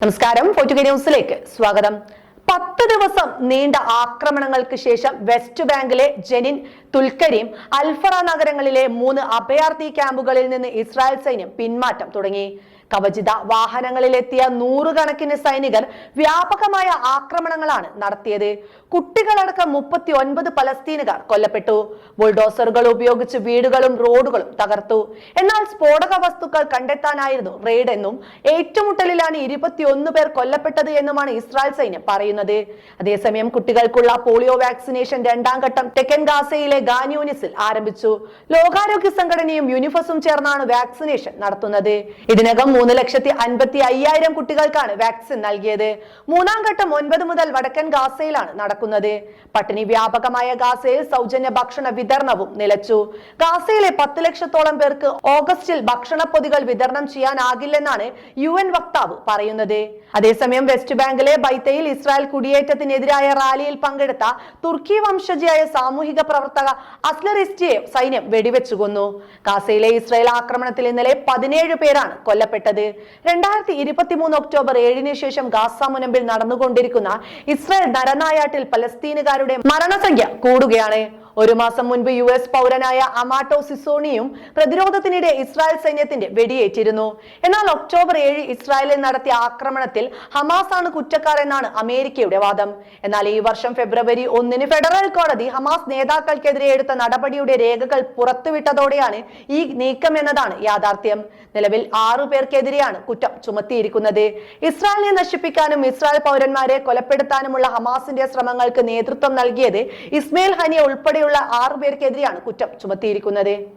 നമസ്കാരം. ഫോർട്ടുഗ ന്യൂസിലേക്ക് സ്വാഗതം. പത്ത് ദിവസം നീണ്ട ആക്രമണങ്ങൾക്ക് ശേഷം വെസ്റ്റ് ബാങ്കിലെ ജനിൻ തുൽക്കരീം അൽഫറ നഗരങ്ങളിലെ മൂന്ന് അഭയാർത്ഥി ക്യാമ്പുകളിൽ നിന്ന് ഇസ്രായേൽ സൈന്യം പിന്മാറ്റം തുടങ്ങി. കവചിത വാഹനങ്ങളിലെത്തിയ നൂറുകണക്കിന് സൈനികർ വ്യാപകമായ ആക്രമണങ്ങളാണ് നടത്തിയത്. കുട്ടികളടക്കം മുപ്പത്തി ഒൻപത് പലസ്തീനുകാർ കൊല്ലപ്പെട്ടു. ബുൾഡോസറുകൾ ഉപയോഗിച്ച് വീടുകളും റോഡുകളും തകർത്തു. എന്നാൽ സ്ഫോടക വസ്തുക്കൾ കണ്ടെത്താനായിരുന്നു റെയ്ഡ് എന്നും ഏറ്റുമുട്ടലിലാണ് ഇരുപത്തിയൊന്ന് പേർ കൊല്ലപ്പെട്ടത് എന്നുമാണ് ഇസ്രായേൽ സൈന്യം പറയുന്നത്. അതേസമയം കുട്ടികൾക്കുള്ള പോളിയോ വാക്സിനേഷൻ രണ്ടാം ഘട്ടം തെക്കൻ ഗാസയിലെ ഗാന്യൂനിസിൽ ആരംഭിച്ചു. ലോകാരോഗ്യ സംഘടനയും യൂണിഫസും ചേർന്നാണ് വാക്സിനേഷൻ നടത്തുന്നത്. ഇതിനകം മൂന്ന് ലക്ഷത്തി അൻപത്തി അയ്യായിരം കുട്ടികൾക്കാണ് വാക്സിൻ നൽകിയത്. മൂന്നാം ഘട്ടം ഒൻപത് മുതൽ വടക്കൻ ഗാസയിലാണ് നടക്കുന്നത്. പട്ടിണി വ്യാപകമായ ഗാസയിൽ സൗജന്യ ഭക്ഷണ വിതരണവും നിലച്ചു. ഗാസയിലെ പത്ത് ലക്ഷത്തോളം പേർക്ക് ഓഗസ്റ്റിൽ ഭക്ഷണ പൊതികൾ വിതരണം ചെയ്യാനാകില്ലെന്നാണ് യു എൻ വക്താവ് പറയുന്നത്. അതേസമയം വെസ്റ്റ് ബാങ്കിലെ ബൈത്തയിൽ ഇസ്രായേൽ കുടിയേറ്റത്തിനെതിരായ റാലിയിൽ പങ്കെടുത്ത തുർക്കി വംശജയായ സാമൂഹിക പ്രവർത്തക അസ്ലറിസ്റ്റിയെ സൈന്യം വെടിവെച്ചു കൊന്നു. ഗാസയിലെ ഇസ്രായേൽ ആക്രമണത്തിൽ ഇന്നലെ പതിനേഴ് പേരാണ് കൊല്ലപ്പെട്ടത്. രണ്ടായിരത്തി ഇരുപത്തിമൂന്ന് ഒക്ടോബർ ഏഴിന് ശേഷം ഗാസ മുനമ്പിൽ നടന്നുകൊണ്ടിരിക്കുന്ന ഇസ്രായേൽ നരനായാട്ടിൽ പലസ്തീനുകാരുടെ മരണസംഖ്യ കൂടുകയാണ്. ഒരു മാസം മുൻപ് യു എസ് പൗരനായ അമാട്ടോ സിസോണിയും പ്രതിരോധത്തിനിടെ ഇസ്രായേൽ സൈന്യത്തിന്റെ വെടിയേറ്റിരുന്നു. എന്നാൽ ഒക്ടോബർ ഏഴ് ഇസ്രായേലിൽ നടത്തിയ ആക്രമണത്തിൽ ഹമാസ് ആണ് കുറ്റക്കാരെന്നാണ് അമേരിക്കയുടെ വാദം. എന്നാൽ ഈ വർഷം ഫെബ്രുവരി ഒന്നിന് ഫെഡറൽ കോടതി ഹമാസ് നേതാക്കൾക്കെതിരെ എടുത്ത നടപടിയുടെ രേഖകൾ പുറത്തുവിട്ടതോടെയാണ് ഈ നീക്കം എന്നതാണ് യാഥാർത്ഥ്യം. നിലവിൽ ആറു പേർക്കെതിരെയാണ് കുറ്റം ചുമത്തിയിരിക്കുന്നത്. ഇസ്രായേലിനെ നശിപ്പിക്കാനും ഇസ്രായേൽ പൗരന്മാരെ കൊലപ്പെടുത്താനുമുള്ള ഹമാസിന്റെ ശ്രമങ്ങൾക്ക് നേതൃത്വം നൽകിയത് ഇസ്മയിൽ ഹനിയ ഉൾപ്പെടെയുള്ള ആറു പേർക്കെതിരെയാണ് കുറ്റം ചുമത്തിയിരിക്കുന്നത്.